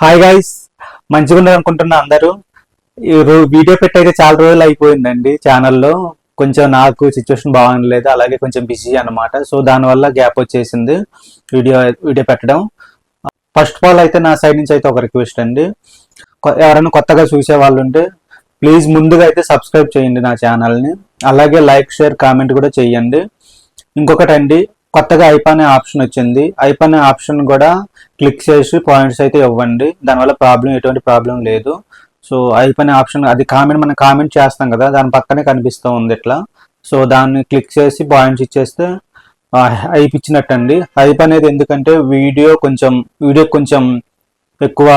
Hi guys మంచిగా ఉన్నారు అందరూ. ఈ వీడియో పెట్టయితే చాలా రోజులు అయిపోయిందండి ఛానల్లో కొంచెం నాకు సిచ్యువేషన్ బాగుండలేదు. అలాగే కొంచెం బిజీ అన్నమాట. సో దానివల్ల గ్యాప్ వచ్చేసింది. వీడియో వీడియో పెట్టడం. ఫస్ట్ ఆఫ్ ఆల్ అయితే నా సైడ్ నుంచి అయితే ఒక రిక్వెస్ట్ అండి. ఎవరైనా కొత్తగా చూసే వాళ్ళు ఉంటే ప్లీజ్ ముందుగా అయితే సబ్స్క్రైబ్ చేయండి నా ఛానల్ని అలాగే లైక్ షేర్ కామెంట్ కూడా చేయండి. ఇంకొకటి అండి కొత్తగా ఐప్ అనే ఆప్షన్ వచ్చింది. ఐప్ అనే ఆప్షన్ కూడా క్లిక్ చేసి పాయింట్స్ అయితే ఇవ్వండి. దానివల్ల ప్రాబ్లం ఎటువంటి ప్రాబ్లం లేదు. సో ఐప్ అనే ఆప్షన్ అది కామెంట్ మనం కామెంట్ చేస్తాం కదా దాని పక్కనే కనిపిస్తూ ఉంది ఇట్లా. సో దాన్ని క్లిక్ చేసి పాయింట్స్ ఇచ్చేస్తే ఐప్ ఇచ్చినట్టండి. ఐప్ అనేది ఎందుకంటే వీడియో కొంచెం వీడియో కొంచెం ఎక్కువ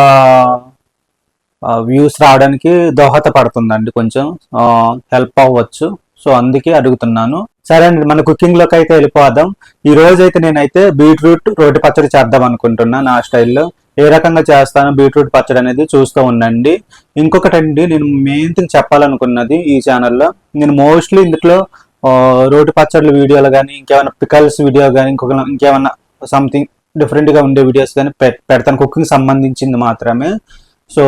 వ్యూస్ రావడానికి దోహదపడుతుందండి కొంచెం హెల్ప్ అవ్వచ్చు. సో అందుకే అడుగుతున్నాను. సరే అండి మన కుకింగ్లోకి అయితే వెళ్ళిపోదాం. ఈ రోజు అయితే నేనైతే బీట్రూట్ రోటి పచ్చడి చేద్దాం అనుకుంటున్నా నా స్టైల్లో. ఏ రకంగా చేస్తాను బీట్రూట్ పచ్చడి అనేది చూస్తూ ఉండండి. ఇంకొకటండి నేను మెయిన్ థింగ్ చెప్పాలనుకున్నది ఈ ఛానల్లో నేను మోస్ట్లీ ఇందులో రోటి పచ్చళ్ళ వీడియోలు కానీ ఇంకేమైనా పికల్స్ వీడియో కానీ ఇంకొక ఇంకేమైనా సంథింగ్ డిఫరెంట్గా ఉండే వీడియోస్ కానీ పెడతాను. కుకింగ్ సంబంధించింది మాత్రమే. సో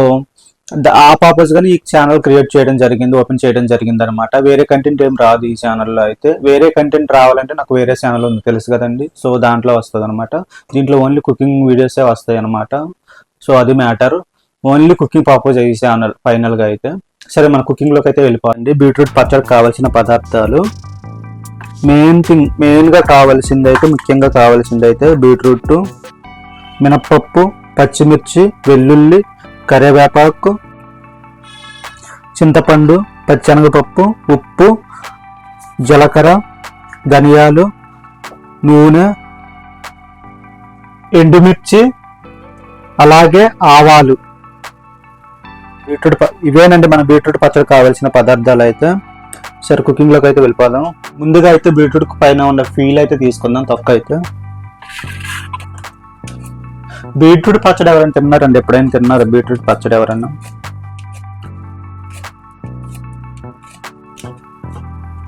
ఆ పర్పస్ కానీ ఈ ఛానల్ క్రియేట్ చేయడం జరిగింది ఓపెన్ చేయడం జరిగింది అనమాట వేరే కంటెంట్ ఏం రాదు ఈ ఛానల్లో అయితే. వేరే కంటెంట్ రావాలంటే నాకు వేరే ఛానల్ ఉంది తెలుసు కదండి. సో దాంట్లో వస్తుంది అనమాట దీంట్లో ఓన్లీ కుకింగ్ వీడియోసే వస్తాయి అనమాట సో అది మ్యాటర్ ఓన్లీ కుకింగ్ పర్పస్ ఈ ఛానల్ ఫైనల్గా అయితే. సరే మన కుకింగ్లోకి అయితే వెళ్ళిపోండి బీట్రూట్ పచ్చడి కావాల్సిన పదార్థాలు. మెయిన్ థింగ్ మెయిన్గా కావాల్సింది అయితే ముఖ్యంగా కావాల్సింది అయితే బీట్రూట్ మినప్పప్పు పచ్చిమిర్చి వెల్లుల్లి కరివేపాకు చింతపండు పచ్చెనగపప్పు ఉప్పు జీలకర్ర ధనియాలు నూనె ఎండుమిర్చి అలాగే ఆవాలు. బీట్రూట్ ఇవేనండి మన బీట్రూట్ పచ్చడి కావాల్సిన పదార్థాలు అయితే సరే కుకింగ్లోకి అయితే వెళ్ళిపోదాం. ముందుగా అయితే బీట్రూట్ పైన ఉన్న ఫీల్ అయితే తీసుకుందాం తొక్క అయితే బీట్రూట్ పచ్చడి ఎవరైనా తిన్నారండి? ఎప్పుడైనా తిన్నారా బీట్రూట్ పచ్చడి ఎవరైనా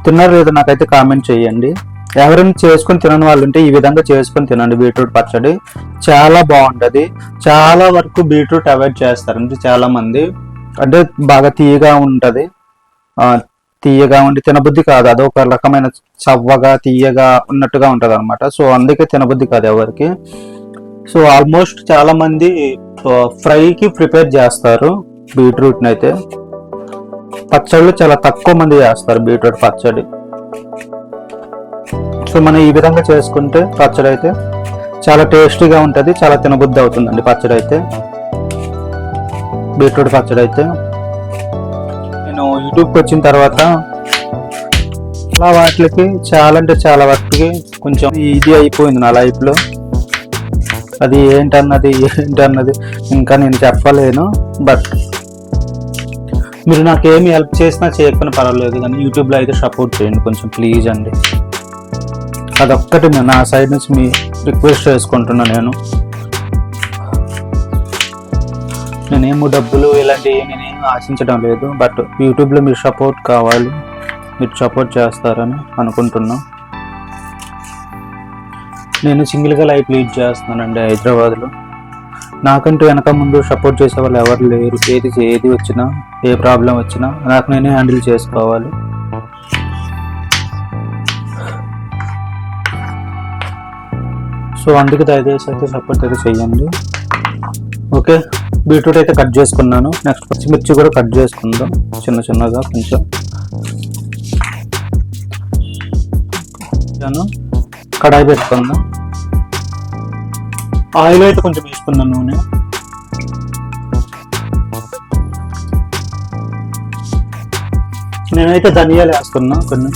తిన్నారు లేదో నాకైతే కామెంట్ చేయండి. ఎవరైనా చేసుకొని తినని వాళ్ళు ఉంటే ఈ విధంగా చేసుకొని తినండి. బీట్రూట్ పచ్చడి చాలా బాగుంటుంది. చాలా వరకు బీట్రూట్ అవాయిడ్ చేస్తారండి చాలా మంది అంటే బాగా తీయగా ఉంటుంది. తీయగా ఉండి తినబుద్ధి కాదు. అదొక రకమైన చవ్వగా తీయగా ఉన్నట్టుగా ఉంటుంది అనమాట సో అందుకే తినబుద్ధి కాదు ఎవరికి. సో ఆల్మోస్ట్ చాలా మంది ఫ్రైకి ప్రిపేర్ చేస్తారు బీట్రూట్ని అయితే పచ్చళ్ళు చాలా తక్కువ మంది చేస్తారు బీట్రూట్ పచ్చడి. సో మనం ఈ విధంగా చేసుకుంటే పచ్చడి అయితే చాలా టేస్టీగా ఉంటుంది చాలా తినబుద్ధి అవుతుందండి పచ్చడి అయితే. బీట్రూట్ పచ్చడి అయితే. నేను యూట్యూబ్కి వచ్చిన తర్వాత అలా వాటికి చాలా అంటే చాలా వాటికి కొంచెం ఇది అయిపోయింది నా లైఫ్లో. అది ఏంటన్నది ఏంటన్నది ఇంకా నేను చెప్పలేను బట్ మీరు నాకు ఏమి హెల్ప్ చేసినా చేయకపోయినా పర్వాలేదు కానీ యూట్యూబ్లో అయితే సపోర్ట్ చేయండి. కొంచెం ప్లీజ్ అండి. అదొక్కటి నేను నా సైడ్ నుంచి మీ రిక్వెస్ట్ చేసుకుంటున్నా నేను. నేనేమో డబ్బులు ఇలాంటివి నేనేం ఆశించడం లేదు బట్ యూట్యూబ్లో మీరు సపోర్ట్ కావాలి మీరు సపోర్ట్ చేస్తారని అనుకుంటున్నా. నేను సింగిల్గా లైఫ్ లీడ్ చేస్తున్నానండి హైదరాబాద్లో. నాకంటూ వెనక ముందు సపోర్ట్ చేసే వాళ్ళు ఎవరు లేరు. ఏది ఏది వచ్చినా ఏ ప్రాబ్లం వచ్చినా నాకు నేనే హ్యాండిల్ చేసుకోవాలి. సో అందుకే దయచేసి అయితే సపోర్ట్ అయితే చేయండి. ఓకే బీట్రూట్ అయితే కట్ చేసుకున్నాను. నెక్స్ట్ పచ్చిమిర్చి కూడా కట్ చేసుకుందాం. చిన్న చిన్నగా కొంచెం. కడాయి పెట్టుకుందాం. ఆయిల్ అయితే కొంచెం వేసుకుందాం నూనె. నేనైతే ధనియాలు వేస్తున్నా కొన్ని.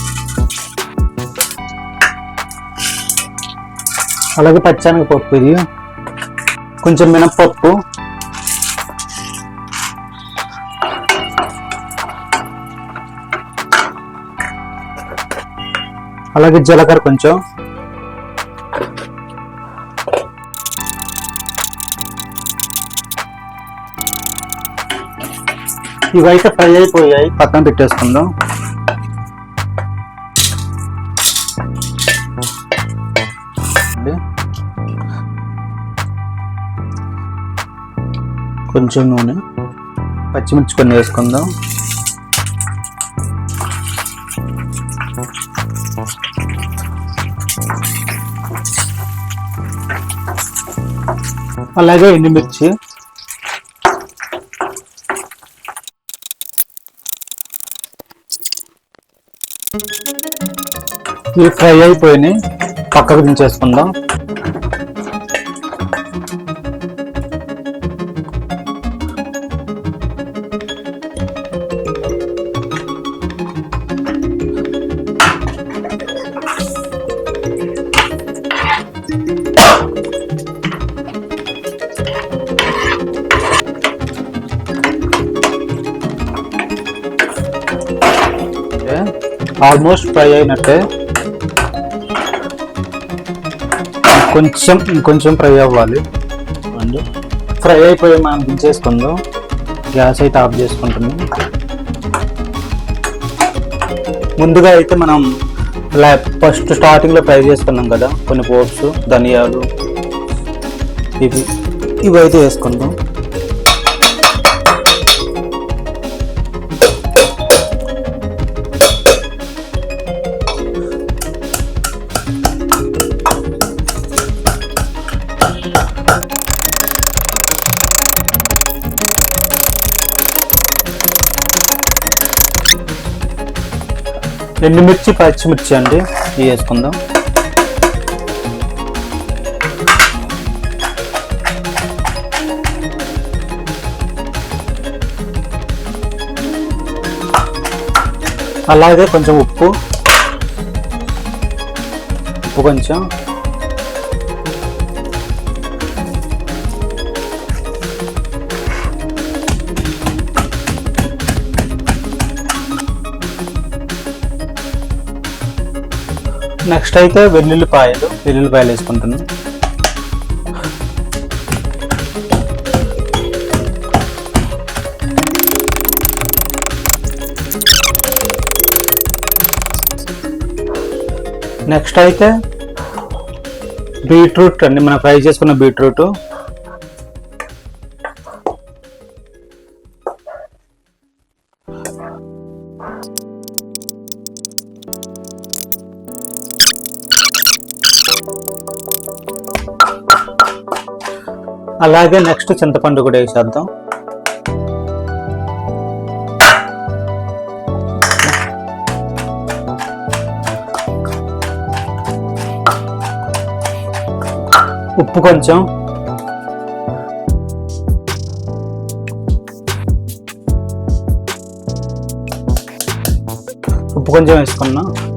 అలాగే పచ్చానగపప్పు ఇది. కొంచెం మినప్పప్పు. అలాగే జీలకర్ర కొంచెం. ఇవైతే ఫ్రై అయిపోయాయి. పక్కన పెట్టేసుకుందాం. కొంచెం నూనె పచ్చిమిర్చి కొన్ని వేసుకుందాం. అలాగే ఎండుమిర్చి. ఇవి ఫ్రై అయిపోయినాయి. పక్కకు దించేసుకుందాం. ఆల్మోస్ట్ ఫ్రై అయినట్టే. కొంచెం ఇంకొంచెం ఫ్రై అవ్వాలి. అండ్? ఫ్రై అయిపోయి మనం దించేసుకుందాం. గ్యాస్ అయితే ఆఫ్ చేసుకుంటుంది ముందుగా అయితే మనం ఫస్ట్ స్టార్టింగ్లో ఫ్రై చేసుకున్నాం కదా కొన్ని పోప్స్ ధనియాలు ఇవి ఇవి అయితే వేసుకుందాం. ఎండుమిర్చి పచ్చిమిర్చి అండి. ఇవి వేసుకుందాం. అలాగే కొంచెం ఉప్పు. ఉప్పు కొంచెం. నెక్స్ట్ అయితే వెల్లుల్లిపాయలు వెల్లుల్లిపాయలు వేసుకుంటున్నాను నెక్స్ట్ అయితే బీట్రూట్ అండి మనం ఫ్రై చేసుకున్న బీట్రూట్. అలాగే నెక్స్ట్ చింతపండు కూడా వేసేద్దాం. ఉప్పు కొంచెం. ఉప్పు కొంచెం వేసుకున్నాం.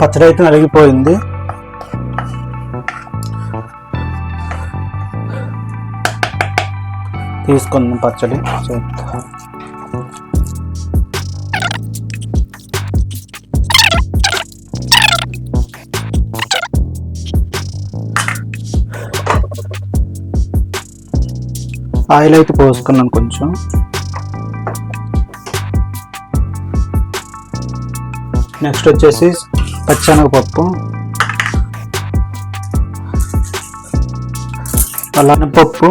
పచ్చడి అయితే నలిగిపోయింది. తీసుకుందాం పచ్చడి. ఆయిల్ అయితే పోసుకున్నాను కొంచెం. నెక్స్ట్ వచ్చేసి పచ్చనగపప్పు అల్లం పప్పు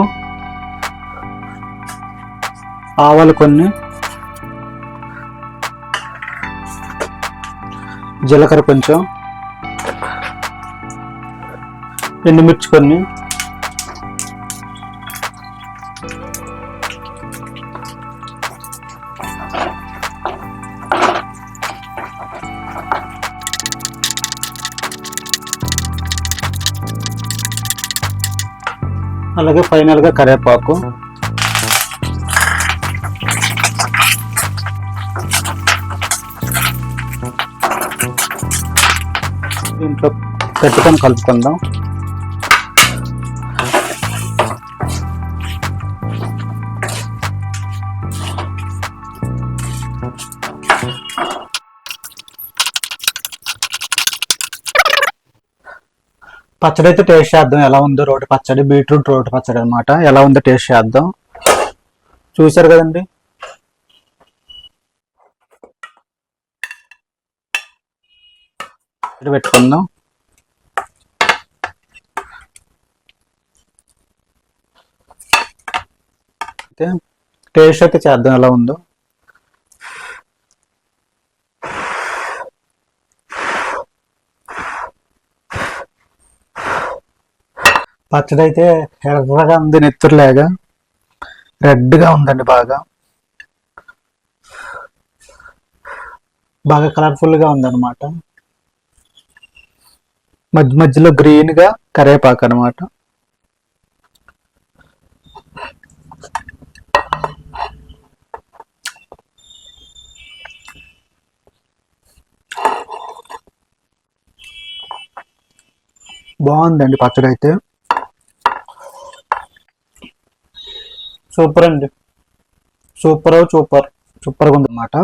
ఆవాలు కొన్ని జీలకర్ర కొంచెం ఎండుమిర్చి కొన్ని అలాగే ఫైనల్గా కరివేపాకు దీంట్లో పెట్టుకొని కలుపుకుందాం. పచ్చడి అయితే టేస్ట్ చేద్దాం. ఎలా ఉందో రోటి పచ్చడి బీట్రూట్ రోటి పచ్చడి అనమాట ఎలా ఉందో టేస్ట్ చేద్దాం. చూసారు కదండి? పెట్టుకుందాం. అయితే టేస్ట్ అయితే చేద్దాం. ఎలా ఉందో. పచ్చడి అయితే ఎర్రగా ఉంది నెత్తురులాగా. రెడ్గా ఉందండి బాగా. బాగా కలర్ఫుల్గా ఉందన్నమాట. మధ్య మధ్యలో గ్రీన్గా కరేపాకు అనమాట బాగుందండి పచ్చడి అయితే సూపర్ అండి. సూపర్ సూపర్ సూపర్గా ఉందన్నమాట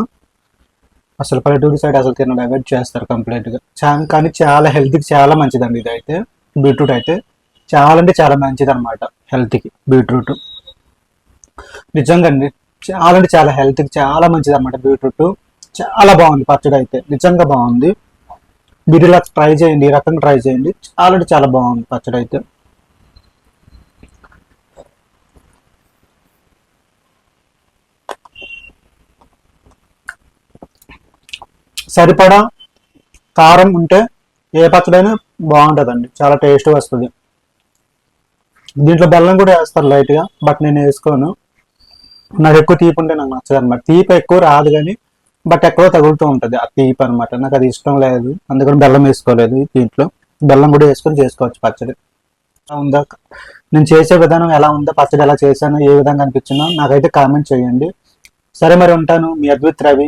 అసలు పల్లెటూరు సైడ్ అసలు తినడం అవాయిడ్ చేస్తారు కంప్లీట్గా చా- కానీ చాలా హెల్త్కి చాలా మంచిదండి ఇది అయితే బీట్రూట్ అయితే చాలా అంటే చాలా మంచిది అనమాట హెల్త్కి బీట్రూట్. నిజంగా అండి చాలా అంటే చాలా హెల్త్కి చాలా మంచిది అనమాట బీట్రూట్. చాలా బాగుంది పచ్చడి అయితే నిజంగా బాగుంది. మీరు ఇలా ట్రై చేయండి ఈ రకంగా ట్రై చేయండి చాలా అంటే చాలా బాగుంది పచ్చడి అయితే. సరిపడా కారం ఉంటే ఏ పచ్చడైనా బాగుంటుందండి. చాలా టేస్ట్ వస్తుంది. దీంట్లో బెల్లం కూడా వేస్తారు లైట్గా బట్ నేను వేసుకోను. నాకు ఎక్కువ తీపి ఉంటే నాకు నచ్చదు అనమాట తీపి ఎక్కువ రాదు కానీ బట్ ఎక్కడో తగులుతూ ఉంటుంది. ఆ తీపి అనమాట నాకు అది ఇష్టం లేదు. అందుకని బెల్లం వేసుకోలేదు దీంట్లో. బెల్లం కూడా వేసుకొని చేసుకోవచ్చు పచ్చడి. ఉందా? నేను చేసే విధానం ఎలా ఉందో? పచ్చడి ఎలా చేశాను? ఏ విధంగా అనిపించిందో నాకైతే కామెంట్ చేయండి. సరే మరి ఉంటాను. మీ అద్భుత్ రవి.